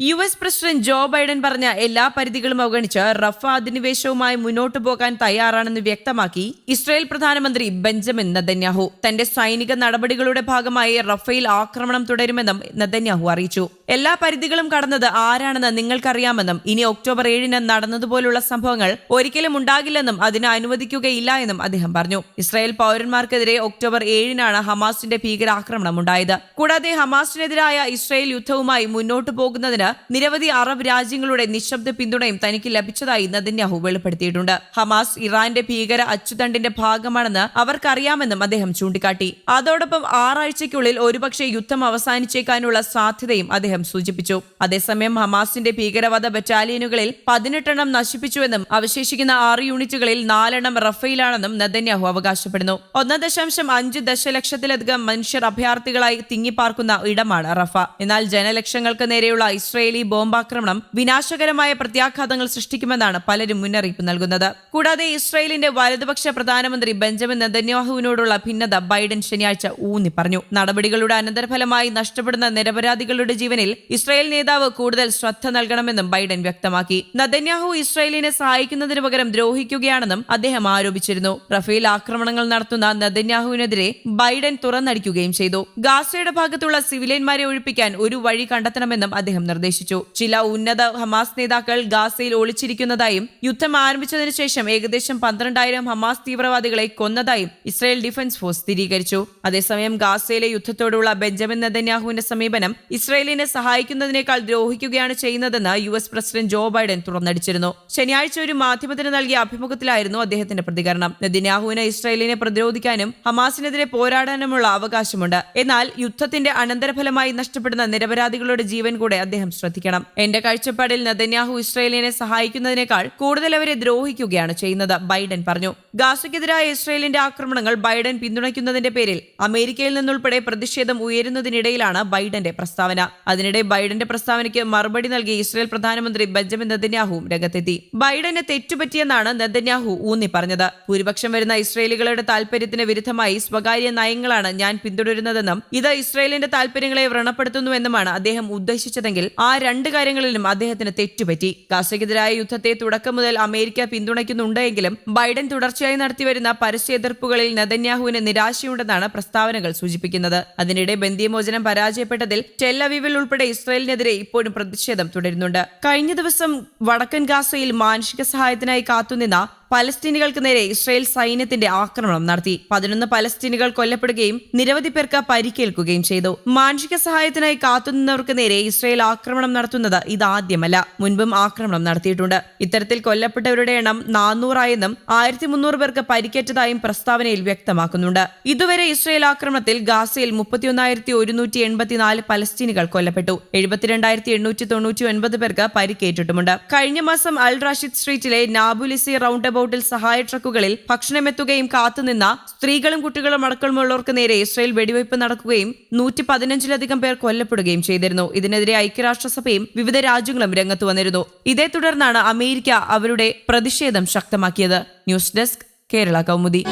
U S president Joe Biden പറഞ്ഞ എല്ലാ പരിധികളും അവഗണിച്ച് റഫ അധിനിവേശവുമായി മുന്നോട്ടു പോകാൻ തയ്യാറാണെന്ന് വ്യക്തമാക്കി ഇസ്രായേൽ പ്രധാനമന്ത്രി ബെഞ്ചമിൻ നദന്യാഹു തന്റെ സൈനിക നടപടികളുടെ ഭാഗമായി റഫേൽ ആക്രമണം തുടരുമെന്നും നദന്യാഹു അറിയിച്ചു. എല്ലാ പരിധികളും കടന്നത് ആരാണെന്ന് നിങ്ങൾക്കറിയാമെന്നും ഇനി ഒക്ടോബർ ഏഴിന് നടന്നതുപോലുള്ള സംഭവങ്ങൾ ഒരിക്കലും ഉണ്ടാകില്ലെന്നും അതിന് അനുവദിക്കുകയില്ല എന്നും അദ്ദേഹം പറഞ്ഞു. ഇസ്രായേൽ പൌരന്മാർക്കെതിരെ ഒക്ടോബർ ഏഴിനാണ് ഹമാസിന്റെ ഭീകരാക്രമണം ഉണ്ടായത്. കൂടാതെ ഹമാസിനെതിരായ ഇസ്രായേൽ യുദ്ധവുമായി മുന്നോട്ടു പോകുന്നതിന് നിരവധി അറബ് രാജ്യങ്ങളുടെ നിശബ്ദ പിന്തുണയും തനിക്ക് ലഭിച്ചതായി നദന്യാഹു വെളിപ്പെടുത്തിയിട്ടുണ്ട്. ഹമാസ് ഇറാന്റെ ഭീകര അച്ചുതണ്ടിന്റെ ഭാഗമാണെന്ന് അവർക്കറിയാമെന്നും അദ്ദേഹം ചൂണ്ടിക്കാട്ടി. അതോടൊപ്പം ആറാഴ്ചയ്ക്കുള്ളിൽ ഒരുപക്ഷെ യുദ്ധം അവസാനിച്ചേക്കാനുള്ള സാധ്യതയും അദ്ദേഹം സൂചിപ്പിച്ചു. അതേസമയം ഹമാസിന്റെ ഭീകരവാദ ബറ്റാലിയനുകളിൽ പതിനെട്ടെണ്ണം നശിപ്പിച്ചുവെന്നും അവശേഷിക്കുന്ന ആറ് യൂണിറ്റുകളിൽ നാലെണ്ണം റഫയിലാണെന്നും നദന്യാഹു അവകാശപ്പെടുന്നു. ഒന്ന് ദശാംശം അഞ്ച് ദശലക്ഷത്തിലധികം മനുഷ്യർ അഭയാർത്ഥികളായി തിങ്ങിപ്പാർക്കുന്ന ഇടമാണ് റഫ. എന്നാൽ ജനലക്ഷങ്ങൾക്ക് നേരെയുള്ള ഇസ്രയേലി ബോംബാക്രമണം വിനാശകരമായ പ്രത്യാഘാതങ്ങൾ സൃഷ്ടിക്കുമെന്നാണ് പലരും മുന്നറിയിപ്പ് നൽകുന്നത്. കൂടാതെ ഇസ്രയേലിന്റെ വലതുപക്ഷ പ്രധാനമന്ത്രി ബെഞ്ചമിൻ നെതന്യാഹുവിനോടുള്ള ഭിന്നത ബൈഡൻ ശനിയാഴ്ച ഊന്നി പറഞ്ഞു. നടപടികളുടെ അനന്തരഫലമായി നഷ്ടപ്പെടുന്ന നിരപരാധികളുടെ ജീവനിൽ ഇസ്രയേൽ നേതാവ് കൂടുതൽ ശ്രദ്ധ നൽകണമെന്നും ബൈഡൻ വ്യക്തമാക്കി. നദന്യാഹു ഇസ്രയേലിനെ സഹായിക്കുന്നതിന് പകരം ദ്രോഹിക്കുകയാണെന്നും അദ്ദേഹം ആരോപിച്ചിരുന്നു. റഫേൽ ആക്രമണങ്ങൾ നടത്തുന്ന നദന്യാഹുവിനെതിരെ ബൈഡൻ തുറന്നടിക്കുകയും ചെയ്തു. ഗാസയുടെ ഭാഗത്തുള്ള സിവിലിയന്മാരെ ഒഴിപ്പിക്കാൻ ഒരു വഴി കണ്ടെത്തണമെന്നും അദ്ദേഹം നിർദ്ദേശിച്ചു. ചില ഉന്നത ഹമാസ് നേതാക്കൾ ഗാസയിൽ ഒളിച്ചിരിക്കുന്നതായും യുദ്ധം ആരംഭിച്ചതിനു ശേഷം ഏകദേശം പന്ത്രണ്ടായിരം ഹമാസ് തീവ്രവാദികളെ കൊന്നതായും ഇസ്രായേൽ ഡിഫൻസ് ഫോഴ്സ് സ്ഥിരീകരിച്ചു. അതേസമയം ഗാസയിലെ യുദ്ധത്തോടുള്ള ബെഞ്ചമിൻ നെതന്യാഹുവിന്റെ സമീപനം ഇസ്രായേലിനെ സഹായിക്കുന്നതിനേക്കാൾ ദ്രോഹിക്കുകയാണ് ചെയ്യുന്നതെന്ന് U S president Joe Biden തുറന്നടിച്ചിരുന്നു. ശനിയാഴ്ച ഒരു മാധ്യമത്തിന് നൽകിയ അഭിമുഖത്തിലായിരുന്നു അദ്ദേഹത്തിന്റെ പ്രതികരണം. നെതന്യാഹുവിന് ഇസ്രായേലിനെ പ്രതിരോധിക്കാനും ഹമാസിനെതിരെ പോരാടാനുമുള്ള അവകാശമുണ്ട്. എന്നാൽ യുദ്ധത്തിന്റെ അനന്തരഫലമായി നഷ്ടപ്പെടുന്ന നിരപരാധികളുടെ ജീവൻ കൂടെ അദ്ദേഹം ശ്രദ്ധിക്കണം. എന്റെ കാഴ്ചപ്പാടിൽ നെതന്യാഹു ഇസ്രയേലിനെ സഹായിക്കുന്നതിനേക്കാൾ കൂടുതൽ അവരെ ദ്രോഹിക്കുകയാണ് ചെയ്യുന്നത് ബൈഡൻ പറഞ്ഞു. ഗാസയ്ക്കെതിരായ ഇസ്രയേലിന്റെ ആക്രമണങ്ങൾ ബൈഡൻ പിന്തുണയ്ക്കുന്നതിന്റെ പേരിൽ അമേരിക്കയിൽ നിന്നുൾപ്പെടെ പ്രതിഷേധം ഉയരുന്നതിനിടയിലാണ് ബൈഡന്റെ പ്രസ്താവന. അതിനിടെ ബൈഡന്റെ പ്രസ്താവനയ്ക്ക് മറുപടി നൽകി ഇസ്രയേൽ പ്രധാനമന്ത്രി ബെഞ്ചമിൻ നെതന്യാഹുവും രംഗത്തെത്തി. ബൈഡന് തെറ്റുപറ്റിയെന്നാണ് നെതന്യാഹു ഊന്നി പറഞ്ഞത് ഭൂരിപക്ഷം വരുന്ന ഇസ്രയേലികളുടെ താൽപര്യത്തിന് വിരുദ്ധമായി സ്വകാര്യ നയങ്ങളാണ് ഞാൻ പിന്തുടരുന്നതെന്നും ഇത് ഇസ്രയേലിന്റെ താൽപര്യങ്ങളെ വ്രണപ്പെടുത്തുന്നുവെന്നുമാണ് അദ്ദേഹം ഉദ്ദേശിച്ചതെങ്കിൽ ആ രണ്ട് കാര്യങ്ങളിലും അദ്ദേഹത്തിന് തെറ്റുപറ്റി. ഗാസയ്ക്കെതിരായ യുദ്ധത്തെ തുടക്കം മുതൽ അമേരിക്ക പിന്തുണയ്ക്കുന്നുണ്ടെങ്കിലും ബൈഡൻ തുടർച്ചയായി നടത്തിവരുന്ന പരസ്യ എതിർപ്പുകളിൽ നെതന്യാഹുവിന് നിരാശയുണ്ടെന്നാണ് പ്രസ്താവനകൾ സൂചിപ്പിക്കുന്നത്. അതിനിടെ ബന്ദിമോചനം പരാജയപ്പെട്ടതിൽ ടെല്ലവീവിൽ ഉൾപ്പെടെ ഇസ്രയേലിനെതിരെ ഇപ്പോഴും പ്രതിഷേധം തുടരുന്നുണ്ട്. കഴിഞ്ഞ ദിവസം വടക്കൻ ഗാസയിൽ മാനുഷിക സഹായത്തിനായി കാത്തുനിന്ന പലസ്തീനികൾക്ക് നേരെ ഇസ്രായേൽ സൈന്യത്തിന്റെ ആക്രമണം നടത്തി. പതിനൊന്ന് പലസ്തീനികൾ കൊല്ലപ്പെടുകയും നിരവധി പേർക്ക് പരിക്കേൽക്കുകയും ചെയ്തു. മാനുഷിക സഹായത്തിനായി കാത്തുനിന്നവർക്ക് നേരെ ഇസ്രായേൽ ആക്രമണം നടത്തുന്നത് ഇതാദ്യമല്ല. മുൻപും ആക്രമണം നടത്തിയിട്ടുണ്ട്. ഇത്തരത്തിൽ കൊല്ലപ്പെട്ടവരുടെ എണ്ണം നാനൂറായെന്നും ആയിരത്തി മുന്നൂറ് പേർക്ക് പരിക്കേറ്റതായും പ്രസ്താവനയിൽ വ്യക്തമാക്കുന്നുണ്ട്. ഇതുവരെ ഇസ്രായേൽ ആക്രമണത്തിൽ ഗാസയിൽ മുപ്പത്തിയൊന്നായിരത്തി ഒരുന്നൂറ്റി എൺപത്തിനാല് പലസ്തീനികൾ കൊല്ലപ്പെട്ടു. എഴുപത്തിരണ്ടായിരത്തി എണ്ണൂറ്റി തൊണ്ണൂറ്റി ഒൻപത് പേർക്ക് പരിക്കേറ്റിട്ടുമുണ്ട്. കഴിഞ്ഞ മാസം അൽ റാഷിദ് സ്ട്രീറ്റിലെ നാബുലിസി റൗണ്ട് ബോട്ടിൽ സഹായ ട്രക്കുകളിൽ ഭക്ഷണമെത്തുകയും കാത്തുനിന്ന സ്ത്രീകളും കുട്ടികളും അടക്കമുള്ളവർക്ക് നേരെ ഇസ്രയേൽ വെടിവയ്പ് നടക്കുകയും നൂറ്റി പതിനഞ്ചിലധികം പേർ കൊല്ലപ്പെടുകയും ചെയ്തിരുന്നു. ഇതിനെതിരെ ഐക്യരാഷ്ട്രസഭയും വിവിധ രാജ്യങ്ങളും രംഗത്ത് വന്നിരുന്നു. ഇതേ തുടർന്നാണ് അമേരിക്ക അവരുടെ പ്രതിഷേധം ശക്തമാക്കിയത്. News desk Kerala Kaumudi.